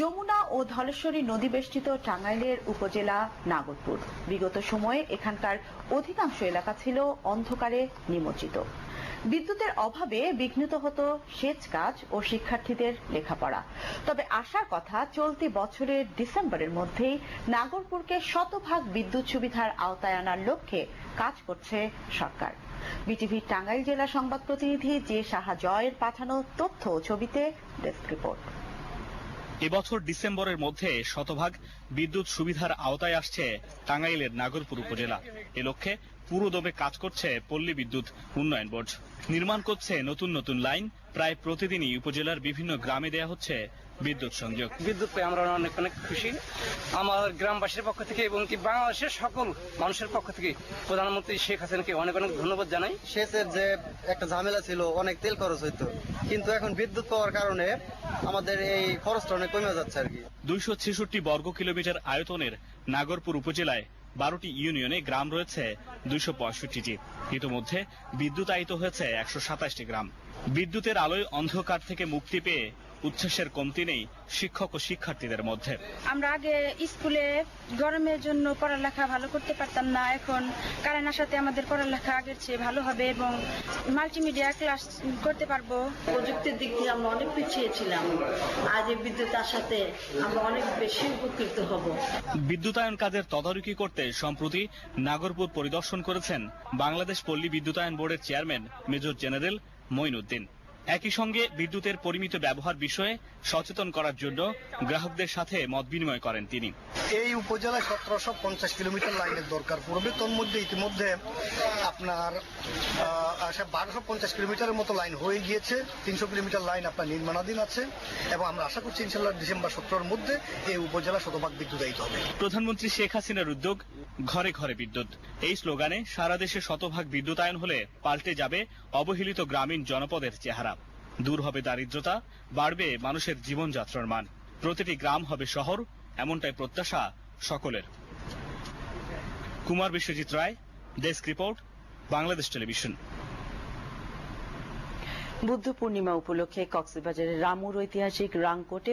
যমুনা ও ধলেশ্বরী নদী বেষ্টিত টাঙ্গাইলের উপজেলা নাগরপুর। বিগত সময়ে এখানকার অধিকাংশ এলাকা ছিল অন্ধকারে নিমজ্জিত। বিদ্যুতের অভাবে বিঘ্নিত হতো সেচ কাজ ও শিক্ষার্থীদের লেখাপড়া। তবে আশার কথা, চলতি বছরের ডিসেম্বরের মধ্যেই নাগরপুরকে শতভাগ বিদ্যুৎ সুবিধার আওতায় আনার লক্ষ্যে কাজ করছে সরকার। বিটিভির টাঙ্গাইল জেলা সংবাদ প্রতিনিধি জে সাহা জয়ের পাঠানো তথ্য ছবিতে ডেস্ক রিপোর্ট। এবছর ডিসেম্বরের মধ্যে শতভাগ বিদ্যুৎ সুবিধার আওতায় আসছে টাঙ্গাইলের নাগরপুর উপজেলা। এ লক্ষ্যে পুরোদমে কাজ করছে পল্লী বিদ্যুৎ উন্নয়ন বোর্ড। নির্মাণ করছে নতুন নতুন লাইন। প্রায় প্রতিদিনই উপজেলার বিভিন্ন গ্রামে দেয়া হচ্ছে বিদ্যুৎ সংযোগ। বিদ্যুৎ পেয়ে আমরা অনেক অনেক খুশি। আমার গ্রামবাসীর পক্ষ থেকে এবং কি বাংলাদেশের সকল মানুষের পক্ষ থেকে প্রধানমন্ত্রী শেখ হাসিনাকে অনেক অনেক ধন্যবাদ জানাই। সেচের যে একটা ঝামেলা ছিল অনেক তেল খরচ হইতো। কিন্তু এখন বিদ্যুৎ পাওয়ার কারণে আমাদের এই খরচটা অনেক কমে যাচ্ছে আর কি। দুইশো ছেষট্টি বর্গ কিলোমিটার আয়তনের নাগরপুর উপজেলায় বারোটি ইউনিয়নে গ্রাম রয়েছে দুইশো পঁয়ষট্টিটি। ইতিমধ্যে বিদ্যুতায়িত হয়েছে একশো সাতাশটি গ্রাম। বিদ্যুতের আলোয় অন্ধকার থেকে মুক্তি পেয়ে উচ্ছ্বাসের কমতি নেই শিক্ষক ও শিক্ষার্থীদের মধ্যে। আমরা আগে স্কুলে গরমের জন্য পড়ালেখা ভালো করতে পারতাম না এখন কারেন্ট আসাতে আমাদের পড়ালেখা আগের চেয়ে ভালো হবে এবং মাল্টিমিডিয়া ক্লাস করতে পারব। প্রযুক্তির দিক দিয়ে আমরা অনেক পিছিয়ে ছিলাম। আজ এই বিদ্যুৎ আসাতে আমরা অনেক বেশি উপকৃত হব। বিদ্যুতায়ন কাজের তদারকি করতে সম্প্রতি নাগরপুর পরিদর্শন করেছেন বাংলাদেশ পল্লী বিদ্যুতায়ন বোর্ডের চেয়ারম্যান মেজর জেনারেল মঈনুদ্দিন। একই সঙ্গে বিদ্যুতের পরিমিত ব্যবহার বিষয়ে সচেতন করার জন্য গ্রাহকদের সাথে মত বিনিময় করেন তিনি। এই উপজেলায় সতেরোশো পঞ্চাশ কিলোমিটার লাইনের দরকার পড়বে। তোর মধ্যে ইতিমধ্যে আপনার বারোশো পঞ্চাশ কিলোমিটারের মতো লাইন হয়ে গিয়েছে, তিনশো কিলোমিটার লাইন আপনার নির্মাণাধীন আছে, এবং আমরা আশা করছি ইনশাল্লাহ ডিসেম্বর সতেরোর মধ্যে এই উপজেলা শতভাগ বিদ্যুতায়িত হবে। প্রধানমন্ত্রী শেখ হাসিনার উদ্যোগ, ঘরে ঘরে বিদ্যুৎ। এই স্লোগানে সারা দেশে শতভাগ বিদ্যুতায়ন হলে পাল্টে যাবে অবহেলিত গ্রামীণ জনপদের চেহারা। দূর হবে দারিদ্রতা, বাড়বে মানুষের জীবনযাত্রার মান। প্রতিটি গ্রাম হবে শহর, এমনটাই প্রত্যাশা সকলের। Kumar Biswajit Roy, desk report Bangladesh television. Buddha Purnima উপলক্ষে কক্সবাজারের রামুর ঐতিহাসিক রাংকোটে